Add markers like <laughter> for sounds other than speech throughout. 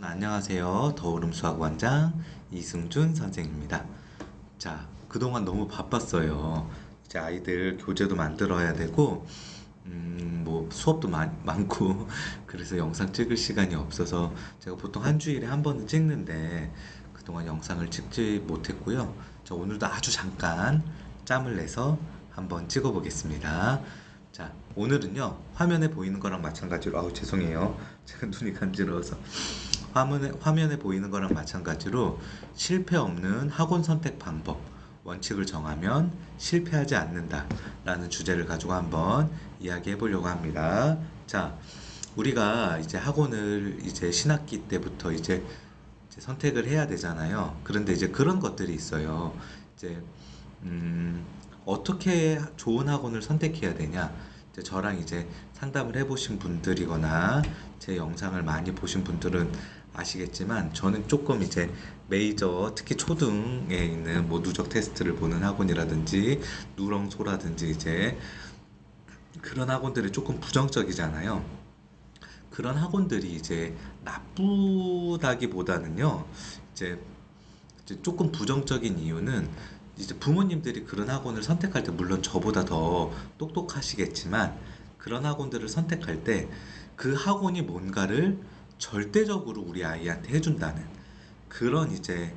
여러분 안녕하세요. 더울음 수학원장 이승준 선생입니다. 자, 그동안 너무 바빴어요. 이제 아이들 교재도 만들어야 되고, 음, 뭐 수업도 많, 많고, <laughs> 그래서 영상 찍을 시간이 없어서 제가 보통 한 주일에 한 번은 찍는데 그동안 영상을 찍지 못했고요. 저 오늘도 아주 잠깐 짬을 내서 한번 찍어 보겠습니다. 자, 오늘은요, 화면에 보이는 거랑 마찬가지로, 아우, 죄송해요. <laughs> 제가 눈이 간지러워서. 화면에, 화면에 보이는 거랑 마찬가지로 실패 없는 학원 선택 방법, 원칙을 정하면 실패하지 않는다. 라는 주제를 가지고 한번 이야기해 보려고 합니다. 자, 우리가 이제 학원을 이제 신학기 때부터 이제, 이제 선택을 해야 되잖아요. 그런데 이제 그런 것들이 있어요. 이제, 음, 어떻게 좋은 학원을 선택해야 되냐? 이제 저랑 이제 상담을 해보신 분들이거나 제 영상을 많이 보신 분들은 아시겠지만 저는 조금 이제 메이저 특히 초등에 있는 뭐 누적 테스트를 보는 학원이라든지 누렁소라든지 이제 그런 학원들이 조금 부정적이잖아요. 그런 학원들이 이제 나쁘다기보다는요, 이제 이제 조금 부정적인 이유는 이제 부모님들이 그런 학원을 선택할 때 물론 저보다 더 똑똑하시겠지만 그런 학원들을 선택할 때 그 학원이 뭔가를 절대적으로 우리 아이한테 해준다는 그런 이제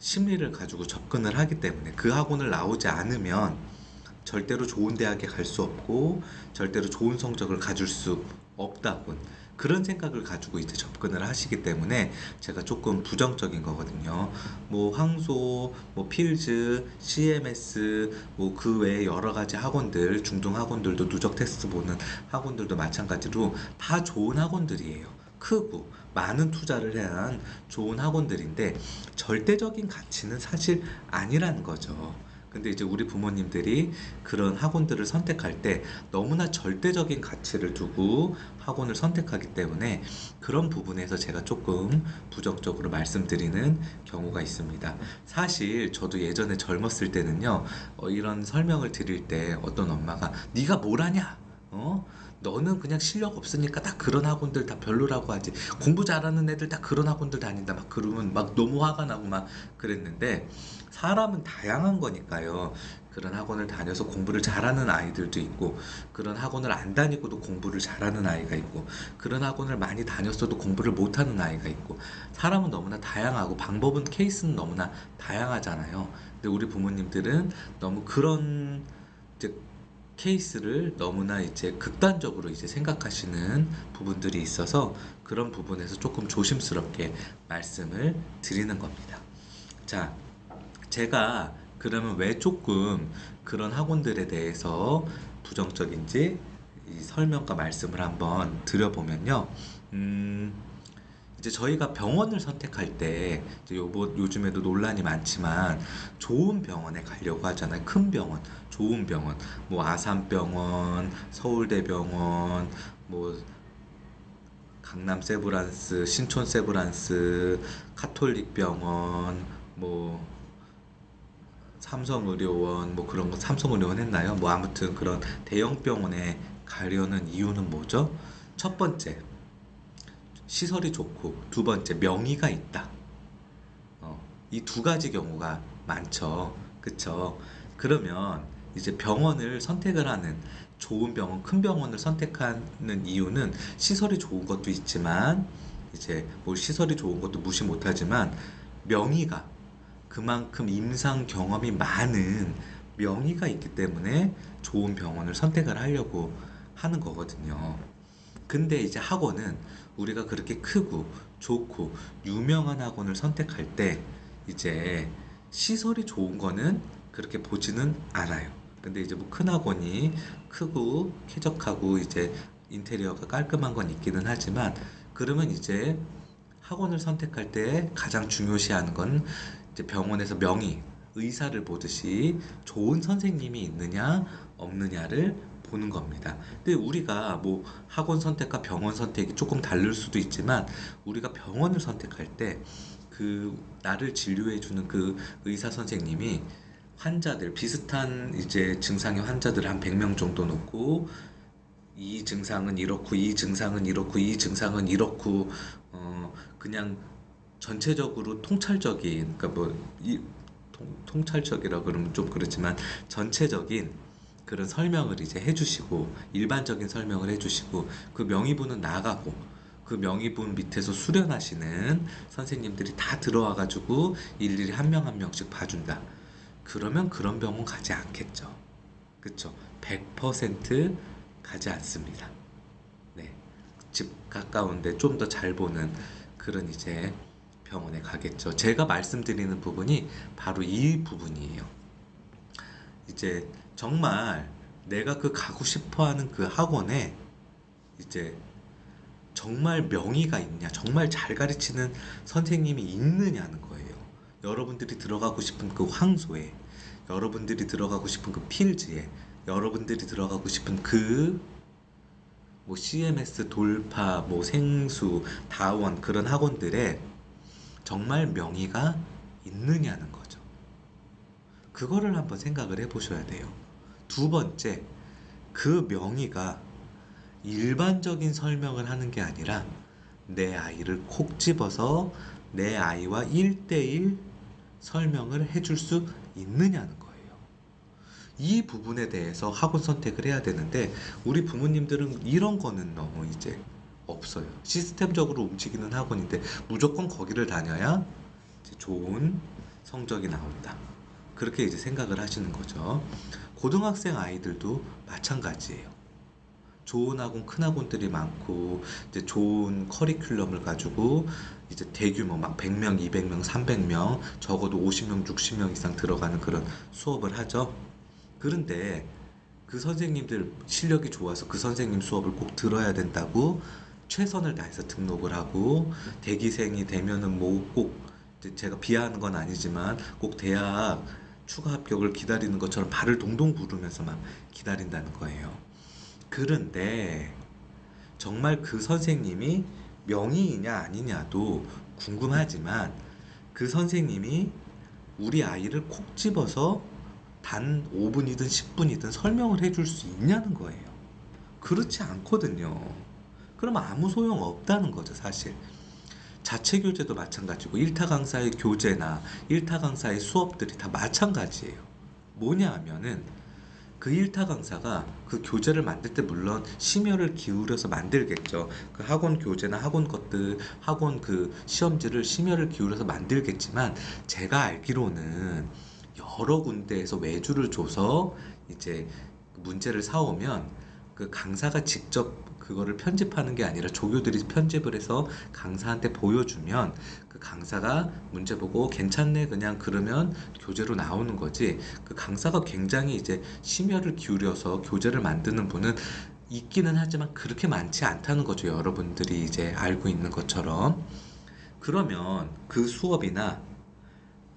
심리를 가지고 접근을 하기 때문에 그 학원을 나오지 않으면 절대로 좋은 대학에 갈 수 없고 절대로 좋은 성적을 가질 수 없다군 그런 생각을 가지고 이제 접근을 하시기 때문에 제가 조금 부정적인 거거든요. 뭐 황소, 뭐 필즈, CMS, 뭐 그 외에 여러 가지 학원들, 중등 학원들도 누적 테스트 보는 학원들도 마찬가지로 다 좋은 학원들이에요. 크고 많은 투자를 한 좋은 학원들인데 절대적인 가치는 사실 아니라는 거죠. 근데 이제 우리 부모님들이 그런 학원들을 선택할 때 너무나 절대적인 가치를 두고 학원을 선택하기 때문에 그런 부분에서 제가 조금 부정적으로 말씀드리는 경우가 있습니다. 사실 저도 예전에 젊었을 때는요, 어, 이런 설명을 드릴 때 어떤 엄마가 네가 뭘 하냐? 어? 너는 그냥 실력 없으니까 다 그런 학원들 다 별로라고 하지. 공부 잘하는 애들 다 그런 학원들 다닌다. 막 그러면 막 너무 화가 나고 막 그랬는데 사람은 다양한 거니까요. 그런 학원을 다녀서 공부를 잘하는 아이들도 있고 그런 학원을 안 다니고도 공부를 잘하는 아이가 있고 그런 학원을 많이 다녔어도 공부를 못하는 아이가 있고 사람은 너무나 다양하고 방법은 케이스는 너무나 다양하잖아요. 근데 우리 부모님들은 너무 그런 이제 케이스를 너무나 이제 극단적으로 이제 생각하시는 부분들이 있어서 그런 부분에서 조금 조심스럽게 말씀을 드리는 겁니다. 자, 제가 그러면 왜 조금 그런 학원들에 대해서 부정적인지 이 설명과 말씀을 한번 드려보면요. 음, 이제 저희가 병원을 선택할 때 이제 요번 요즘에도 논란이 많지만 좋은 병원에 가려고 하잖아요. 큰 병원, 좋은 병원, 뭐 아산병원, 서울대병원, 뭐 강남 세브란스, 신촌 세브란스, 카톨릭병원, 뭐 삼성의료원, 뭐 그런 거 삼성의료원 했나요? 뭐 아무튼 그런 대형 병원에 가려는 이유는 뭐죠? 첫 번째, 시설이 좋고 두 번째 명의가 있다. 어, 이 두 가지 경우가 많죠. 그쵸? 그러면 이제 병원을 선택을 하는 좋은 병원, 큰 병원을 선택하는 이유는 시설이 좋은 것도 있지만 이제 뭐 시설이 좋은 것도 무시 못하지만 명의가 그만큼 임상 경험이 많은 명의가 있기 때문에 좋은 병원을 선택을 하려고 하는 거거든요. 근데 이제 학원은 우리가 그렇게 크고 좋고 유명한 학원을 선택할 때 이제 시설이 좋은 거는 그렇게 보지는 않아요. 근데 이제 뭐 큰 학원이 크고 쾌적하고 이제 인테리어가 깔끔한 건 있기는 하지만 그러면 이제 학원을 선택할 때 가장 중요시하는 건 이제 병원에서 명의, 의사를 보듯이 좋은 선생님이 있느냐 없느냐를 보는 겁니다. 근데 우리가 뭐 학원 선택과 병원 선택이 조금 다를 수도 있지만 우리가 병원을 선택할 때 그 나를 진료해 주는 그 의사 선생님이 환자들 비슷한 이제 증상의 환자들 한 100명 정도 놓고 이 증상은 이렇고 이 증상은 이렇고 이 증상은 이렇고 어 그냥 전체적으로 통찰적인 그러니까 뭐 이 통찰적이라 그러면 좀 그렇지만 전체적인 그런 설명을 이제 해주시고 일반적인 설명을 해주시고 그 명의분은 나가고 그 명의분 밑에서 수련하시는 선생님들이 다 들어와 가지고 일일이 한 명 한 명씩 봐준다. 그러면 그런 병원 가지 않겠죠. 그쵸? 100% 가지 않습니다. 네. 집 가까운데 좀 더 잘 보는 그런 이제 병원에 가겠죠. 제가 말씀드리는 부분이 바로 이 부분이에요. 이제 정말 내가 그 가고 싶어 하는 그 학원에 이제 정말 명의가 있냐, 정말 잘 가르치는 선생님이 있느냐는 거예요. 여러분들이 들어가고 싶은 그 황소에, 여러분들이 들어가고 싶은 그 필즈에, 여러분들이 들어가고 싶은 그 뭐 CMS 돌파, 뭐 생수, 다원 그런 학원들에 정말 명의가 있느냐는 거죠. 그거를 한번 생각을 해보셔야 돼요. 두 번째, 그 명의가 일반적인 설명을 하는 게 아니라 내 아이를 콕 집어서 내 아이와 1대1 설명을 해줄 수 있느냐는 거예요. 이 부분에 대해서 학원 선택을 해야 되는데 우리 부모님들은 이런 거는 너무 이제 없어요. 시스템적으로 움직이는 학원인데 무조건 거기를 다녀야 좋은 성적이 나온다. 그렇게 이제 생각을 하시는 거죠. 고등학생 아이들도 마찬가지예요. 좋은 학원, 큰 학원들이 많고 이제 좋은 커리큘럼을 가지고 이제 대규모 막 100명, 200명, 300명, 적어도 50명, 60명 이상 들어가는 그런 수업을 하죠. 그런데 그 선생님들 실력이 좋아서 그 선생님 수업을 꼭 들어야 된다고 최선을 다해서 등록을 하고 대기생이 되면은 뭐 꼭 제가 비하하는 건 아니지만 꼭 대학 추가 합격을 기다리는 것처럼 발을 동동 구르면서 막 기다린다는 거예요. 그런데 정말 그 선생님이 명의이냐 아니냐도 궁금하지만 그 선생님이 우리 아이를 콕 집어서 단 5분이든 10분이든 설명을 해줄 수 있냐는 거예요. 그렇지 않거든요. 그러면 아무 소용 없다는 거죠, 사실. 자체 교재도 마찬가지고 1타 강사의 교재나 1타 강사의 수업들이 다 마찬가지예요. 뭐냐 하면은 그 1타 강사가 그 교재를 만들 때 물론 심혈을 기울여서 만들겠죠. 그 학원 교재나 학원 것들, 학원 그 시험지를 심혈을 기울여서 만들겠지만 제가 알기로는 여러 군데에서 외주를 줘서 이제 문제를 사오면 그 강사가 직접 그거를 편집하는 게 아니라 조교들이 편집을 해서 강사한테 보여주면 그 강사가 문제 보고 괜찮네 그냥 그러면 교재로 나오는 거지. 그 강사가 굉장히 이제 심혈을 기울여서 교재를 만드는 분은 있기는 하지만 그렇게 많지 않다는 거죠. 여러분들이 이제 알고 있는 것처럼. 그러면 그 수업이나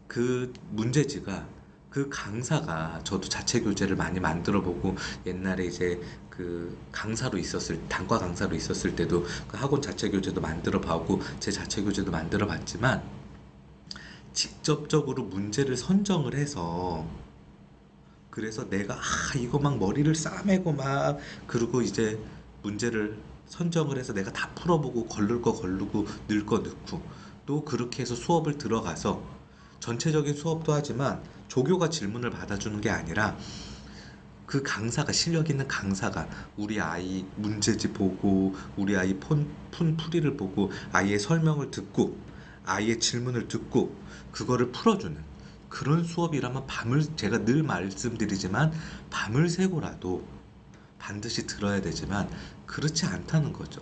그 문제지가 그 강사가 저도 자체 교재를 많이 만들어 보고 옛날에 이제 그 강사로 있었을 단과 강사로 있었을 때도 그 학원 자체 교재도 만들어 보고 제 자체 교재도 만들어 봤지만 직접적으로 문제를 선정을 해서 그래서 내가 아 이거 막 머리를 싸매고 막 그리고 이제 문제를 선정을 해서 내가 다 풀어보고 걸릴 거 걸르고 넣을 거 넣고 또 그렇게 해서 수업을 들어가서 전체적인 수업도 하지만 조교가 질문을 받아주는 게 아니라 그 강사가 실력 있는 강사가 우리 아이 문제지 보고 우리 아이 폰, 푼 풀이를 보고 아이의 설명을 듣고 아이의 질문을 듣고 그거를 풀어주는 그런 수업이라면 밤을 제가 늘 말씀드리지만 밤을 새고라도 반드시 들어야 되지만 그렇지 않다는 거죠.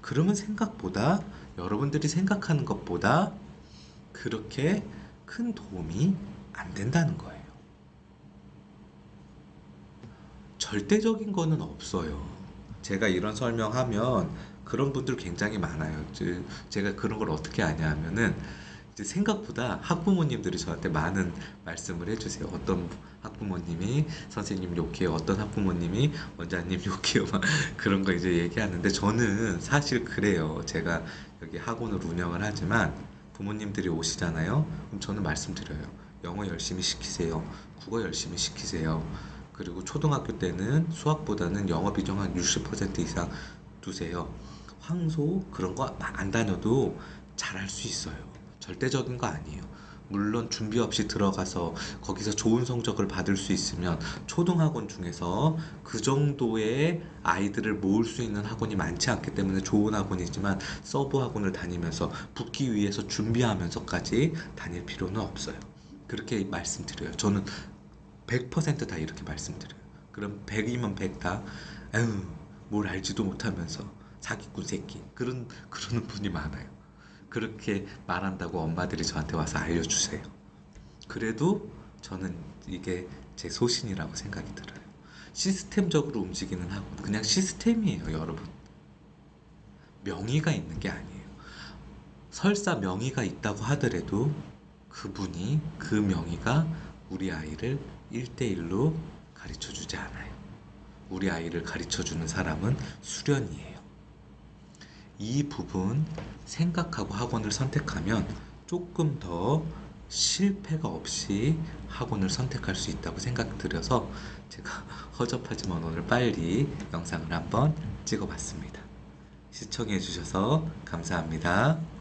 그러면 생각보다 여러분들이 생각하는 것보다 그렇게 큰 도움이 안 된다는 거예요. 절대적인 거는 없어요. 제가 이런 설명하면 그런 분들 굉장히 많아요. 제- 제가 그런 걸 어떻게 아냐 하면은 생각보다 학부모님들이 저한테 많은 말씀을 해주세요. 어떤 학부모님이 선생님 욕해요. 어떤 학부모님이 원장님 <laughs> 욕해요. 막 그런 거 이제 얘기하는데 저는 사실 그래요. 제가 여기 학원을 운영을 하지만 부모님들이 오시잖아요. 그럼 저는 말씀드려요. 영어 열심히 시키세요. 국어 열심히 시키세요. 그리고 초등학교 때는 수학보다는 영어 비중 한 60% 이상 두세요. 황소 그런 거 안 다녀도 잘할 수 있어요. 절대적인 거 아니에요. 물론 준비 없이 들어가서 거기서 좋은 성적을 받을 수 있으면 초등학원 중에서 그 정도의 아이들을 모을 수 있는 학원이 많지 않기 때문에 좋은 학원이지만 서브 학원을 다니면서 붙기 위해서 준비하면서까지 다닐 필요는 없어요. 그렇게 말씀드려요. 저는 100%다 이렇게 말씀드려요. 그럼 100이면 100다. 에휴, 뭘 알지도 못하면서 사기꾼 새끼. 그런 그러는 분이 많아요. 그렇게 말한다고 엄마들이 저한테 와서 알려주세요. 그래도 저는 이게 제 소신이라고 생각이 들어요. 시스템적으로 움직이는 학원, 그냥 시스템이에요, 여러분. 명의가 있는 게 아니에요. 설사 명의가 있다고 하더라도 그분이 그 명의가 우리 아이를 1대1로 가르쳐 주지 않아요. 우리 아이를 가르쳐 주는 사람은 수련이에요. 이 부분 생각하고 학원을 선택하면 조금 더 실패가 없이 학원을 선택할 수 있다고 생각들여서 제가 <laughs> 허접하지만 오늘 빨리 영상을 한번 찍어봤습니다. 시청해 주셔서 감사합니다.